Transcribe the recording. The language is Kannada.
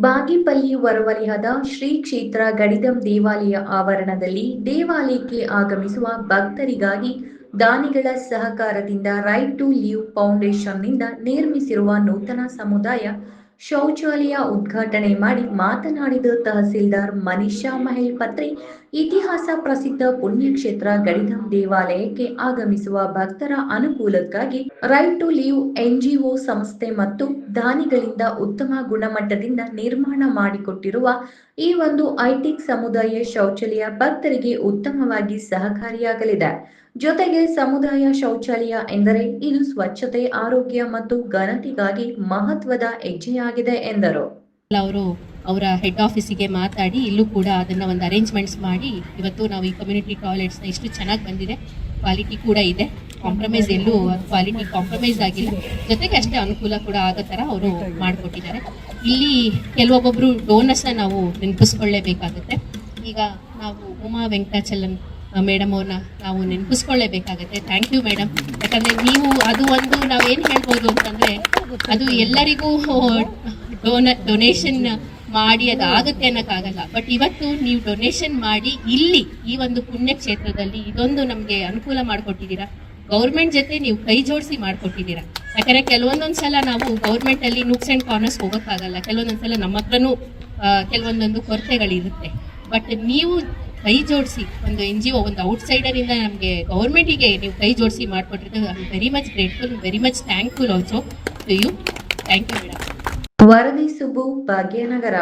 ಬಾಗೇಪಲ್ಲಿ ಹೊರವಲಯದ ಶ್ರೀ ಕ್ಷೇತ್ರ ಗಡಿದಂ ದೇವಾಲಯ ಆವರಣದಲ್ಲಿ ದೇವಾಲಯಕ್ಕೆ ಆಗಮಿಸುವ ಭಕ್ತರಿಗಾಗಿ ದಾನಿಗಳ ಸಹಕಾರದಿಂದ ರೈಟ್ ಟು ಲಿವ್ ಫೌಂಡೇಶನ್ನಿಂದ ನಿರ್ಮಿಸಿರುವ ನೂತನ ಸಮುದಾಯ ಶೌಚಾಲಯ ಉದ್ಘಾಟನೆ ಮಾಡಿ ಮಾತನಾಡಿದ ತಹಸೀಲ್ದಾರ್ ಮನೀಷಾ ಮಹೇಲ್ಪತ್ರಿ ಇತಿಹಾಸ ಪ್ರಸಿದ್ಧ ಪುಣ್ಯಕ್ಷೇತ್ರ ಗಡಿಧಂ ದೇವಾಲಯಕ್ಕೆ ಆಗಮಿಸುವ ಭಕ್ತರ ಅನುಕೂಲಕ್ಕಾಗಿ ರೈಟ್ ಟು ಲೀವ್ ಎನ್ಜಿಒ ಸಂಸ್ಥೆ ಮತ್ತು ದಾನಿಗಳಿಂದ ಉತ್ತಮ ಗುಣಮಟ್ಟದಿಂದ ನಿರ್ಮಾಣ ಮಾಡಿಕೊಟ್ಟಿರುವ ಈ ಒಂದು ಐಟಿಕ್ ಸಮುದಾಯ ಶೌಚಾಲಯ ಭಕ್ತರಿಗೆ ಉತ್ತಮವಾಗಿ ಸಹಕಾರಿಯಾಗಲಿದೆ. ಜೊತೆಗೆ ಸಮುದಾಯ ಶೌಚಾಲಯ ಎಂದರೆ ಇದು ಸ್ವಚ್ಛತೆ, ಆರೋಗ್ಯ ಮತ್ತು ಘನತೆಗಾಗಿ ಮಹತ್ವದ ಹೆಜ್ಜೆಯಾಗಿದೆ ಎಂದರು. ಅವರು ಅವರ ಹೆಡ್ ಆಫೀಸಿಗೆ ಮಾತಾಡಿ ಇಲ್ಲೂ ಕೂಡ ಅದನ್ನ ಒಂದು ಅರೇಂಜ್ಮೆಂಟ್ಸ್ ಮಾಡಿ ಇವತ್ತು ನಾವು ಈ ಕಮ್ಯುನಿಟಿ ಟಾಯ್ಲೆಟ್ಸ್ನ ಇಷ್ಟು ಚೆನ್ನಾಗಿ ಬಂದಿದೆ. ಕ್ವಾಲಿಟಿ ಕೂಡ ಇದೆ. ಕಾಂಪ್ರಮೈಸ್ ಎಲ್ಲೂ ಕ್ವಾಲಿಟಿ ಕಾಂಪ್ರಮೈಸ್ ಆಗಿಲ್ಲ ಜೊತೆಗೆ ಅಷ್ಟೇ ಅನುಕೂಲ ಕೂಡ ಆಗೋ ಥರ ಅವರು ಮಾಡಿಕೊಟ್ಟಿದ್ದಾರೆ. ಇಲ್ಲಿ ಕೆಲವೊಬ್ಬೊಬ್ರು ಡೋನರ್ಸ್ನ ನಾವು ನೆನಪಿಸ್ಕೊಳ್ಳೇಬೇಕಾಗುತ್ತೆ. ಈಗ ನಾವು ಉಮಾ ವೆಂಕಟಾಚಲನ್ ಮೇಡಮ್ ಅವ್ರನ್ನ ನಾವು ನೆನಪಿಸ್ಕೊಳ್ಳೇಬೇಕಾಗತ್ತೆ. ಥ್ಯಾಂಕ್ ಯು ಮೇಡಮ್ ಯಾಕಂದ್ರೆ ನೀವು ಅದು ಒಂದು ನಾವೇನು ಹೇಳ್ಬೋದು ಅಂತಂದ್ರೆ, ಅದು ಎಲ್ಲರಿಗೂ ಡೋನ ಡೊನೇಷನ್ ಮಾಡಿ ಅದಾಗುತ್ತೆ ಅನ್ನೋಕ್ಕಾಗಲ್ಲ. ಬಟ್ ಇವತ್ತು ನೀವು ಡೊನೇಷನ್ ಮಾಡಿ ಇಲ್ಲಿ, ಈ ಒಂದು ಪುಣ್ಯ ಕ್ಷೇತ್ರದಲ್ಲಿ ಇದೊಂದು ನಮಗೆ ಅನುಕೂಲ ಮಾಡಿಕೊಟ್ಟಿದ್ದೀರಾ. ಗೌರ್ಮೆಂಟ್ ಜೊತೆ ನೀವು ಕೈ ಜೋಡಿಸಿ ಮಾಡಿಕೊಟ್ಟಿದ್ದೀರಾ. ಯಾಕಂದ್ರೆ ಕೆಲವೊಂದೊಂದ್ಸಲ ನಾವು ಗೌರ್ಮೆಂಟ್ ಅಲ್ಲಿ ನುಕ್ಸ್ ಅಂಡ್ ಕಾರ್ನರ್ಸ್ ಹೋಗೋಕ್ಕಾಗಲ್ಲ. ಕೆಲವೊಂದೊಂದ್ಸಲ ನಮ್ಮ ಹತ್ರನೂ ಕೆಲವೊಂದೊಂದು ಕೊರತೆಗಳಿರುತ್ತೆ. ಬಟ್ ನೀವು ಕೈ ಜೋಡಿಸಿ, ಒಂದು ಎನ್ ಜಿ ಒ ಒಂದು ಔಟ್ಸೈಡರ್ ಇಂದ ನಮಗೆ ಗೌರ್ಮೆಂಟಿಗೆ ನೀವು ಕೈ ಜೋಡಿಸಿ ಮಾಡಿಕೊಟ್ಟಿದ್ದು I very much grateful very much thankful also to you thank you madam ವರದಿ ಸುಬ್ಬು ಭಾಗ್ಯನಗರ.